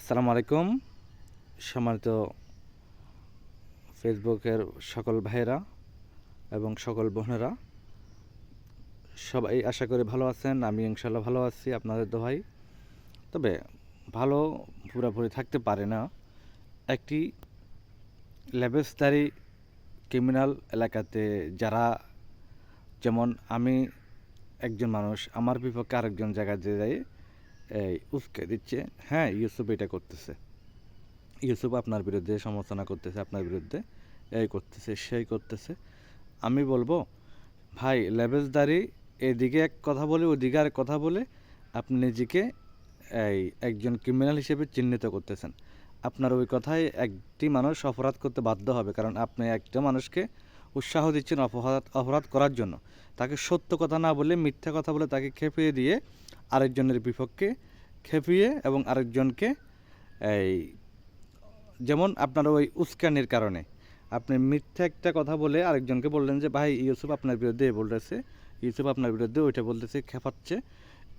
আসসালামু আলাইকুম। সম্মানিত ফেসবুকের সকল ভাইয়েরা এবং সকল বোনেরা, সবাই আশা করি ভালো আছেন, আমি ইনশাল্লাহ ভালো আছি, আপনাদের দোহাই। তবে ভালো পুরোপুরি থাকতে পারে না একটি লেবেসদারি ক্রিমিনাল এলাকাতে যারা, যেমন আমি একজন মানুষ, আমার বিপক্ষে আরেকজন জায়গায় যে যায় এই উস্কে দিচ্ছে হ্যাঁ ইউসুফ এটা করতেছে। ইউসুফ আপনার বিরুদ্ধে সমালোচনা করতেছে, আপনার বিরুদ্ধে এই করতেছে, সেই করতেছে। আমি বলব, ভাই, লেবেজদারি এদিকে এক কথা বলে, ওদিকে আর কথা বলে, আপনি নিজেকে এই একজন ক্রিমিনাল হিসেবে চিহ্নিত করতেছেন। আপনার ওই কথায় একটি মানুষ অপরাধ করতে বাধ্য হবে, কারণ আপনি একটা মানুষকে উৎসাহ দিচ্ছেন অপরাধ অপরাধ করার জন্য। তাকে সত্য কথা না বলে মিথ্যা কথা বলে তাকে খেপিয়ে দিয়ে আরেকজনের বিপক্ষে খেপিয়ে এবং আরেকজনকে এই, যেমন আপনার ওই উস্কানির কারণে। আপনি মিথ্যা একটা কথা বলে আরেকজনকে বললেন যে, ভাই, ইউসুফ আপনার বিরুদ্ধে এ বলতেছে, ইউসুফ আপনার বিরুদ্ধে ওইটা বলতেছে, খেপাচ্ছে।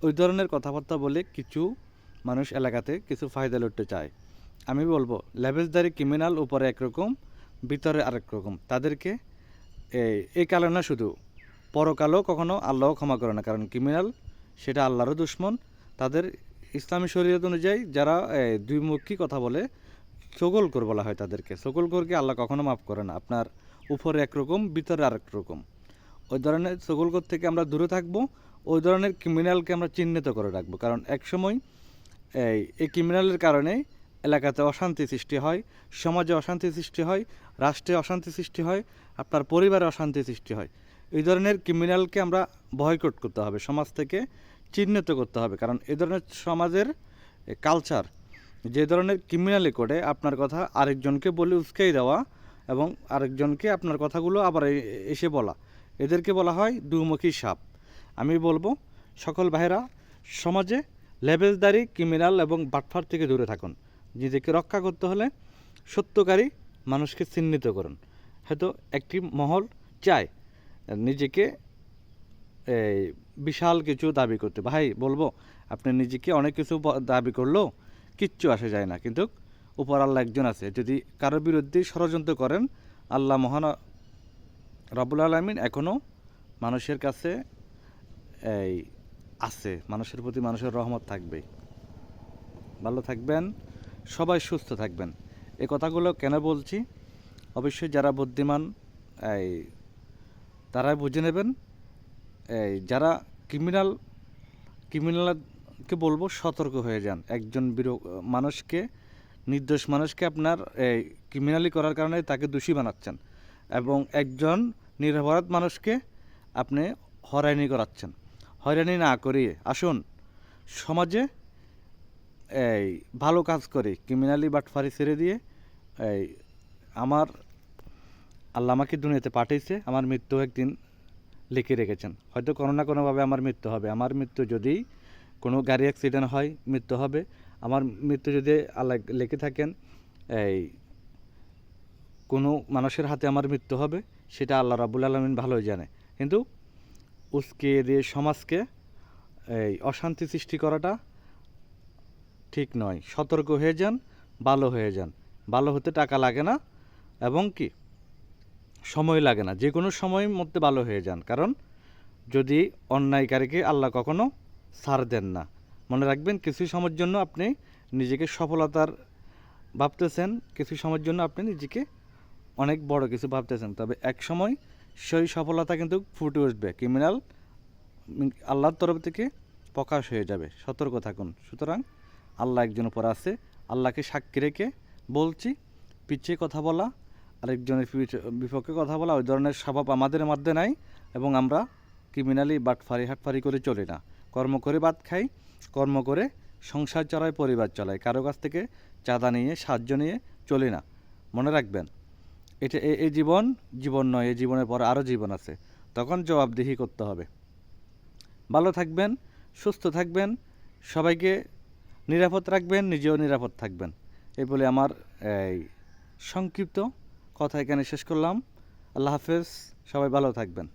ওই ধরনের কথাবার্তা বলে কিছু মানুষ এলাকাতে কিছু ফায়দা লুটতে চায়। আমি বলব লেবেজদারি ক্রিমিনাল উপরে একরকম, ভিতরে আরেক রকম। তাদেরকে এই এই কালে না শুধু পরকালেও কখনো আল্লাহ ক্ষমা করে না, কারণ ক্রিমিনাল সেটা আল্লাহরও দুশ্মন। তাদের ইসলামী শরীয়ত অনুযায়ী যারা দুইমুখী কথা বলে সকল সকলকর বলা হয় তাদেরকে। সকল সকলকরকে আল্লাহ কখনো মাফ করে না। আপনার উপরে একরকম ভিতরে আরেক রকম। ওই ধরনের সকল সকলকর থেকে আমরা দূরে থাকব, ওই ধরনের ক্রিমিনালকে আমরা চিহ্নিত করে রাখব। কারণ একসময়, এই এই ক্রিমিনালের কারণে এলাকাতে অশান্তি সৃষ্টি হয়, সমাজে অশান্তি সৃষ্টি হয়, রাষ্ট্রে অশান্তি সৃষ্টি হয় আপনার পরিবারে অশান্তি সৃষ্টি হয়। এই ধরনের ক্রিমিনালকে আমরা বয়কট করতে হবে, সমাজ থেকে চিহ্নিত করতে হবে। কারণ এ ধরনের সমাজের কালচার যে ধরনের ক্রিমিনালি করে, আপনার কথা আরেকজনকে বলে উস্কাই দেওয়া এবং আরেকজনকে আপনার কথাগুলো আবার এসে বলা। এদেরকে বলা হয় দুমুখী সাপ। আমি বলব, সকল ভাইরা সমাজে লেবেলদারি ক্রিমিনাল এবং বাটফার থেকে দূরে থাকুন। নিজেকে রক্ষা করতে হলে সত্যকারী মানুষকে চিহ্নিত করুন। হয়তো একটি মহল চায় নিজেকে এই বিশাল কিছু দাবি করতে। ভাই, বলব, আপনি নিজেকে অনেক কিছু দাবি করলেও কিচ্ছু আসে যায় না। কিন্তু উপর আল্লাহ একজন আছে। যদি কারও বিরুদ্ধে ষড়যন্ত্র করেন, আল্লাহ মহান রব্বুল আলমিন এখনও মানুষের কাছে এই আছে। মানুষের প্রতি মানুষের রহমত থাকবেই। ভালো থাকবেন। সবাই সুস্থ থাকবেন। এই কথাগুলো কেন বলছি? অবশ্যই যারা বুদ্ধিমান, এই, তারাই বুঝে নেবেন। এই, যারা ক্রিমিনাল ক্রিমিনালকে বলব সতর্ক হয়ে যান। একজন বিরো মানুষকে, নির্দোষ মানুষকে আপনার, এই ক্রিমিনালি করার কারণে তাকে দোষী বানাচ্ছেন। এবং একজন নিরপরাধ মানুষকে আপনি হয়রানি করাচ্ছেন। হয়রানি না করিয়ে আসুন সমাজে এই, ভালো কাজ করে ক্রিমিনালি বাটফারি ছেড়ে দিয়ে, এই, আমার আল্লাহ আমাকে দুনিয়াতে পাঠিয়েছে আমার মৃত্যু একদিন লিখে রেখেছেন। হয়তো কোনো না কোনোভাবে আমার মৃত্যু হবে। আমার মৃত্যু যদি কোনো গাড়ি অ্যাক্সিডেন্ট হয়, মৃত্যু হবে। আমার মৃত্যু যদি আল্লাহ লিখে থাকেন, এই, কোনো মানুষের হাতে আমার মৃত্যু হবে, সেটা আল্লাহ রাবুল আলমিন ভালোই জানে। কিন্তু উস্কে দিয়ে সমাজকে, এই, অশান্তি সৃষ্টি করাটা ঠিক নয়। সতর্ক হয়ে যান, ভালো হয়ে যান। ভালো হতে টাকা লাগে না এবং কি? সময় লাগে না। যে কোনো সময়ের মধ্যে ভালো হয়ে যান। কারণ যদি অন্যায়কারীকে আল্লাহ কখনো ছাড় দেন না। মনে রাখবেন, কিছু সময়ের জন্য আপনি নিজেকে সফলতার ভাবতেছেন, কিছু সময়ের জন্য আপনি নিজেকে অনেক বড় কিছু ভাবতেছেন। তবে এক সময় সেই সফলতা কিন্তু ফুটে উঠবে। ক্রিমিনাল আল্লাহর তরফ থেকে প্রকাশ হয়ে যাবে। সতর্ক থাকুন। সুতরাং আল্লাহ একজন উপর আছে। আল্লাহকে সাক্ষী রেখে বলছি, পিছিয়ে কথা বলা, আরেকজনের বিপক্ষে কথা বলা, ওই ধরনের স্বভাব আমাদের মধ্যে নাই এবং আমরা ক্রিমিনালি বাটফারি হাটফারি করে চলি না। কর্ম করে ভাত খাই, কর্ম করে সংসার চালায়, পরিবার চালায়, কারও কাছ থেকে চাঁদা নিয়ে, সাহায্য নিয়ে চলি না। মনে রাখবেন, এটা এই জীবন জীবন নয় এই জীবনের পর আরও জীবন আছে। তখন জবাবদিহি করতে হবে। ভালো থাকবেন, সুস্থ থাকবেন, সবাইকে নিরাপদ রাখবেন, নিজেও নিরাপদ থাকবেন। এই বলে আমার এই সংক্ষিপ্ত কথা এখানে শেষ করলাম। আল্লাহ হাফেজ, সবাই ভালো থাকবেন।